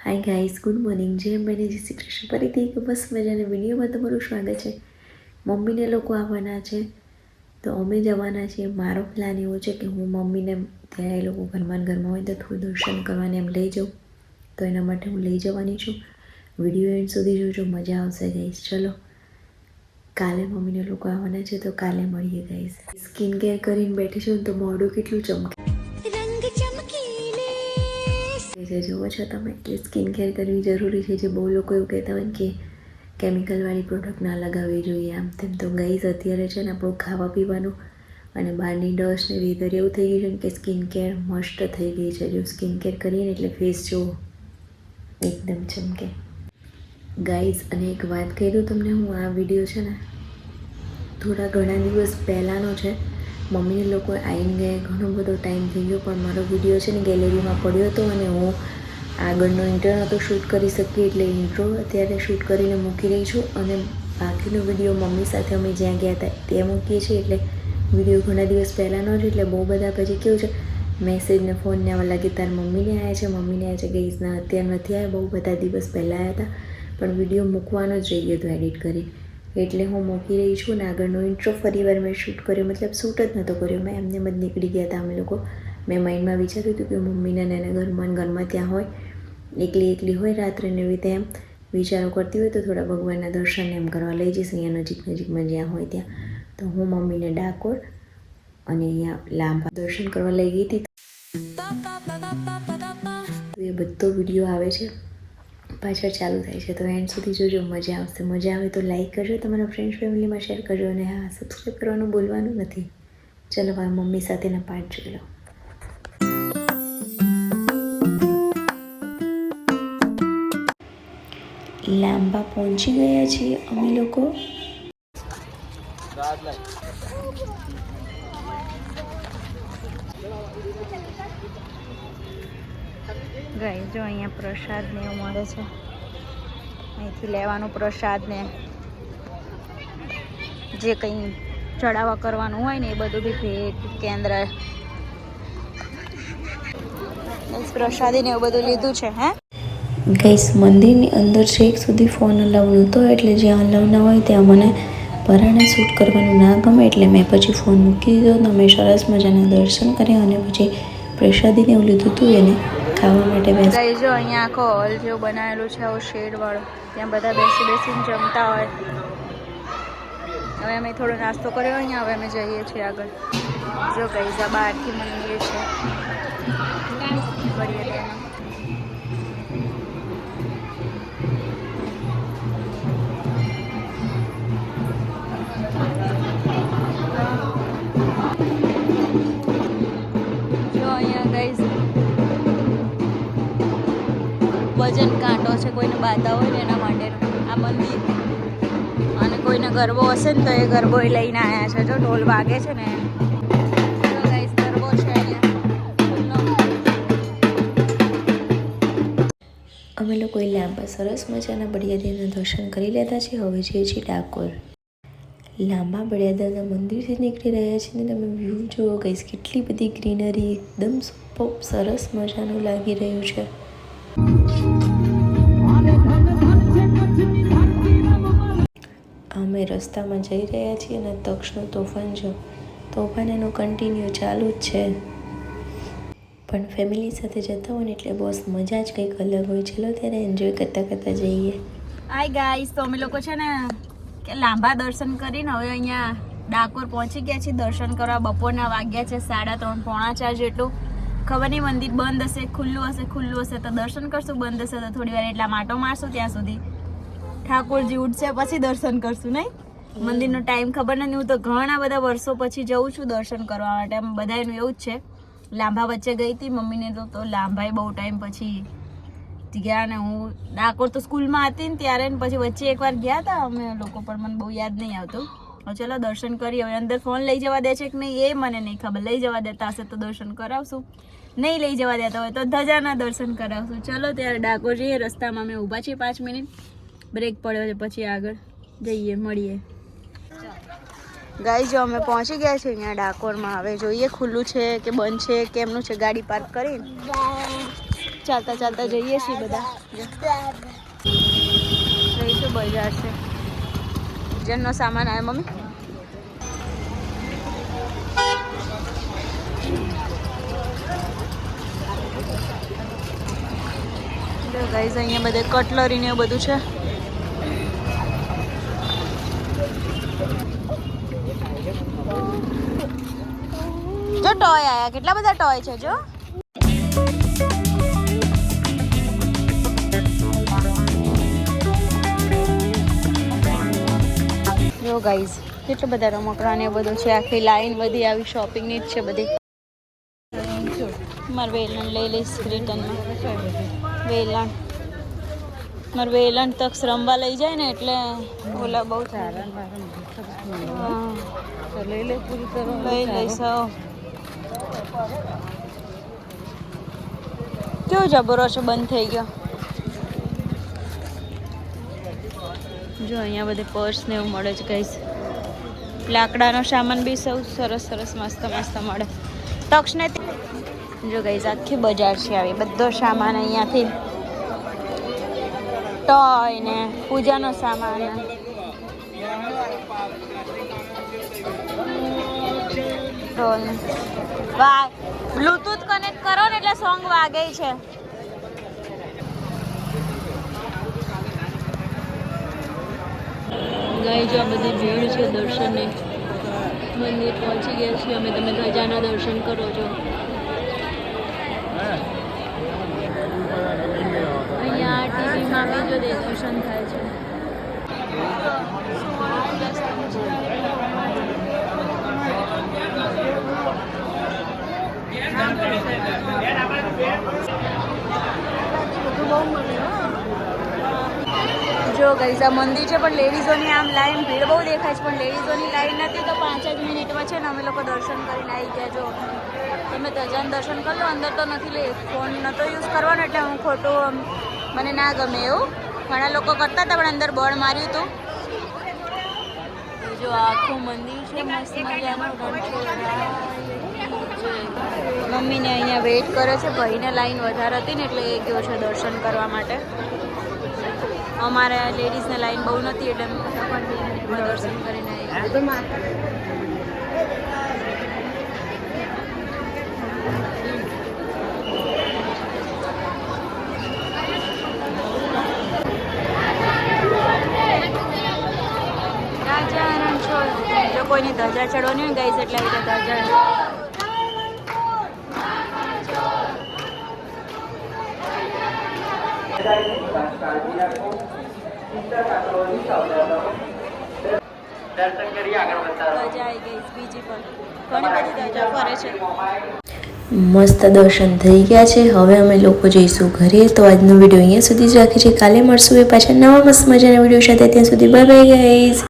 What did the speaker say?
Hi guys good morning જય મને જય શ્રી કૃષ્ણ. ફરીથી એક બસ મજાના વિડીયોમાં તમારું સ્વાગત છે. મમ્મીને લોકો આવવાના છે. તો અમે જવાના છીએ. મારો પ્લાન એવો છે કે હું મમ્મીને ત્યાં એ લોકો ઘરમાં ઘરમાં હોય તો થોડું દર્શન કરવાને એમ લઈ જાઉં. તો એના માટે હું લઈ જવાની છું. વીડિયો એન્ડ સુધી જોજો, મજા આવશે ગાઈઝ ચલો. કાલે મમ્મીને લોકો આવવાના છે તો કાલે મળીએ ગાઈઝ સ્કિન કેર કરીને બેઠી છું તો મોઢું કેટલું ચમકે જે જુઓ છો તમે? કે સ્કિન કેર કરવી જરૂરી છે? જે બહુ લોકો એવું કહેતા હોય કે કેમિકલવાળી પ્રોડક્ટ ના લગાવવી જોઈએ. આમ તેમ તો ગઈઝ અત્યારે છે ને આપણું ખાવા પીવાનું અને બહારની ડસ્ટ ને વેધર એવું થઈ ગયું છે કે સ્કિન કેર મસ્ટ થઈ ગઈ છે. જો સ્કિન કેર કરીએ ને એટલે ફેસ જુઓ. એકદમ ચમકે. ગાઈઝ, અને એક વાત કહી દઉં તમને હું, આ વીડિયો છે ને થોડા ઘણા દિવસ પહેલાંનો છે. મમ્મીને લોકો આવીને ગયા ઘણો બધો ટાઈમ થઈ ગયો, પણ મારો વીડિયો છે ને ગેલેરીમાં પડ્યો હતો અને હું આગળનો ઇન્ટર નહોતો શૂટ કરી શકી એટલે ઇન્ટ્રો અત્યારે શૂટ કરીને મૂકી રહી છું અને બાકીનો વીડિયો મમ્મી સાથે અમે જ્યાં ગયા હતા તે મૂકીએ છીએ એટલે વીડિયો ઘણા દિવસ પહેલાંનો જ, એટલે બહુ બધા પછી કેવું છે મેસેજ ને ફોન ને આવવા લાગે તાર મમ્મીને આવ્યા છે, મમ્મીને આવ્યા છે ગઈસના અત્યારે નથી આવ્યા બહુ બધા દિવસ પહેલાં આવ્યા હતા, પણ વીડિયો મૂકવાનો જ રહી ગયો હતો એડિટ કરી. એટલે હું મૂકી રહી છું ને આગળનો ઇન્ટ્રો ફરી વાર મેં શૂટ કર્યો. મતલબ શૂટ જ નહોતો કર્યો. મેં એમને જ નીકળી ગયા હતા. અમે લોકો, મેં માઇન્ડમાં વિચાર્યું હતું કે મમ્મીને ને એના ઘરમાં ઘરમાં ત્યાં હોય. એકલી એકલી હોય રાત્રે ને રીતે એમ વિચારો કરતી હોય તો થોડા ભગવાનના દર્શન એમ કરવા લઈ જઈશ. અહીંયા નજીક નજીકમાં જ્યાં હોય ત્યાં. તો હું મમ્મીને ડાકોર અને અહીંયા લાંબા દર્શન કરવા લઈ ગઈ હતી. એ બધો વીડિયો આવે છે. પાછળ ચાલુ થાય છે. તો એન્ડ સુધી જોજો, મજા આવશે. મજા આવે તો લાઈક કરજો, તમારા ફ્રેન્ડ્સ ફેમિલીમાં શેર કરજો અને હા સબસ્ક્રાઈબ કરવાનું બોલવાનું નથી. ચલો, હવે મમ્મી સાથેના પાઠ જોઈ લો લાંબા પહોંચી ગયા છીએ અમે લોકો. ગઈ જો અહીંયા પ્રસાદ ને એવું મળે છે. અહીંથી લેવાનું પ્રસાદ ને જે કંઈ ચડાવવા કરવાનું હોય ને એ બધું બી ભેટ, કેન્દ્ર. પ્રસાદી ને એવું બધું લીધું છે, હે? ગઈસ, મંદિરની અંદર છેક સુધી ફોન અલાઉ નહોતો, એટલે જ્યાં અલાઉ ના હોય ત્યાં મને પરાણે શૂટ કરવાનું ના ગમે, એટલે મેં પછી ફોન મૂકી દીધો, તો અમે સરસ મજાના દર્શન કર્યા અને પછી પ્રસાદીને એવું લીધું હતું એને ખાવા માટે બેસ. જો અહીંયા આખો હોલ જેવું બનાવેલું છે, આવું શેડ વાળો. ત્યાં બધા બેસી બેસીને જમતા હોય. હવે અમે થોડો નાસ્તો કર્યો અહીંયા હવે અમે જઈએ છીએ આગળ. જો ગઈઝા બહારથી મંદિર છે. વજન કાંટો છે, કોઈને બાધા હોય ને એના માટે આ મંદિર. અને કોઈને ગરબો હશે ને તો એ ગરબો એ લઈને આવ્યા છે. જો ઢોલ વાગે છે ને ગરબો છે. અમે લોકોએ લાંબા, સરસ મજાના બળિયાદેવના દર્શન કરી લેતા છે હવે જઈએ છીએ ડાકોર. લાંબા બળિયાદેવના મંદિરથી નીકળી રહ્યા છીએ ને તમે વ્યૂ જુઓ કહીશ કેટલી બધી ગ્રીનરી એકદમ સુપર સરસ મજાનું લાગી રહ્યું છે. અમે રસ્તામાં જઈ રહ્યા છીએ અને તક્ષનું તોફાન જો, તોફાન એનું કન્ટિન્યુ ચાલુ જ છે. પણ ફેમિલી સાથે જતા હોય ને એટલે બસ મજા જ કંઈક અલગ હોય. ચલો ત્યારે એન્જોય કરતાં કરતાં જઈએ. હાય ગાઈસ તો અમે લોકો છે ને કે લાંબા દર્શન કરીને હવે અહીંયા ડાકોર પહોંચી ગયા છીએ. દર્શન કરવા બપોરના વાગ્યા છે, સાડા ત્રણ, પોણા ચાર જેટલું. ખબર નહીં મંદિર બંધ હશે, ખુલ્લું હશે ખુલ્લું હશે. તો દર્શન કરશું, બંધ હશે તો થોડી વાર એટલા માટો મારશું ત્યાં સુધી. ઠાકોરજી ઉઠશે પછી દર્શન કરશું નહીં? મંદિરનો ટાઈમ ખબર નથી હું તો ઘણા બધા વર્ષો પછી જઉં છું દર્શન કરવા માટે. આમ બધાનું એવું જ છે. લાંબા વચ્ચે ગઈ હતી મમ્મીને તો તો લાંભાએ બહુ ટાઈમ પછી ગયા ને હું ડાકોર તો સ્કૂલમાં હતી ને ત્યારે ને પછી વચ્ચે એકવાર ગયા હતા અમે લોકો પણ મને બહુ યાદ નહીં આવતું. હવે ચલો દર્શન કરીએ. હવે અંદર ફોન લઈ જવા દે છે કે નહીં એ મને નહીં ખબર. લઈ જવા દેતા હશે તો દર્શન કરાવશું. નહીં લઈ જવા દેતા હોય તો ધજાના દર્શન કરાવશું. ચલો ત્યારે ડાકોર જઈએ રસ્તામાં અમે ઊભા છીએ પાંચ મિનિટ. બ્રેક પડ્યો છે, પછી આગળ જઈએ, મળીએ. ગાઈ જો અમે પહોંચી ગયા છીએ અહીંયા ડાકોરમાં. હવે જોઈએ ખુલ્લું છે કે બંધ છે, કેમનું છે, ગાડી પાર્ક કરીને. ચાલતા ચાલતા જઈએ છીએ બધા. રહીશું બજાર છે. જનનો સામાન આવ્યો, મમ્મી. ગાઈઝ અહીંયા બધે કટલરી ને એવું બધું છે. જો ટોય આયા. કેટલા બધા ટોય છે જો? જો ગાઈઝ કેટલા બધા રમકડા ને બધું છે. આખી લાઈન બધી આવી શોપિંગની જ છે બધી. મારે વેલણ લઈ લઈશ રિટર્નમાં વેલણ. મારે વેલણ તક રમવા લઈ જાય ને એટલે ઓલા બહુ સારા. લઈ લઈશ. કેવો જબરો છે? બંધ થઈ ગયો. જો અહીંયા બધે પર્સ ને એવું મળે છે કઈશ લાકડાનો સામાન બી સૌ સરસ સરસ મસ્ત મસ્ત મળે. તક્ષને જો ગઈશ આખી બજાર છે આવી. બધો સામાન અહીંયાથી. ટોય ને, પૂજાનો સામાન. ને. વાહ બ્લૂટૂથ કનેક્ટ કરો ને એટલે સોંગ વાગે છે. ગઈ જો બધી ભીડ છે દર્શને મંદિર પહોંચી ગયા છીએ અમે. તમે ધજાના દર્શન કરો છો. અહીંયા ટીવીમાં બી જો દર્શન થાય છે. જો ગઈઝ આ મંદિર છે, પણ લેડીઝોની આમ લાઈન ભીડ બહુ દેખાય છે, પણ લેડીઝોની લાઈન નથી, તો પાંચ જ મિનિટમાં છે ને, અમે લોકો દર્શન કરીને આવી ગયા. જો, તમે ધજાન દર્શન કરી અંદર તો નથી લે ફોન નહોતો યુઝ કરવાનો, એટલે હું ખોટું મને ના ગમે એવું. ઘણા લોકો કરતા હતા, પણ અંદર બળ માર્યું હતું. જો આખું મંદિર છે, મસ્ત મજાનું. મમ્મીને અહીંયા વેઇટ કરે છે, ભાઈને લાઈન વધારે હતી ને એટલે એ ગયો છે દર્શન કરવા માટે. અમારે લેડીઝને લાઈન બહુ નથી એટલે દર્શન કરીને ધજા રણછોડ જો કોઈની ધજા ચડવાની હોય ગઈ એટલે આવી ધજા મસ્ત દર્શન થઈ ગયા છે. હવે અમે લોકો જઈશું ઘરે. તો આજનો વીડિયો અહીંયા સુધી જ રાખીએ છીએ. કાલે મળશું એ પાછા નવા મસ્ત મજાના વીડિયો સાથે. ત્યાં સુધી બાય બાય ગાઈઝ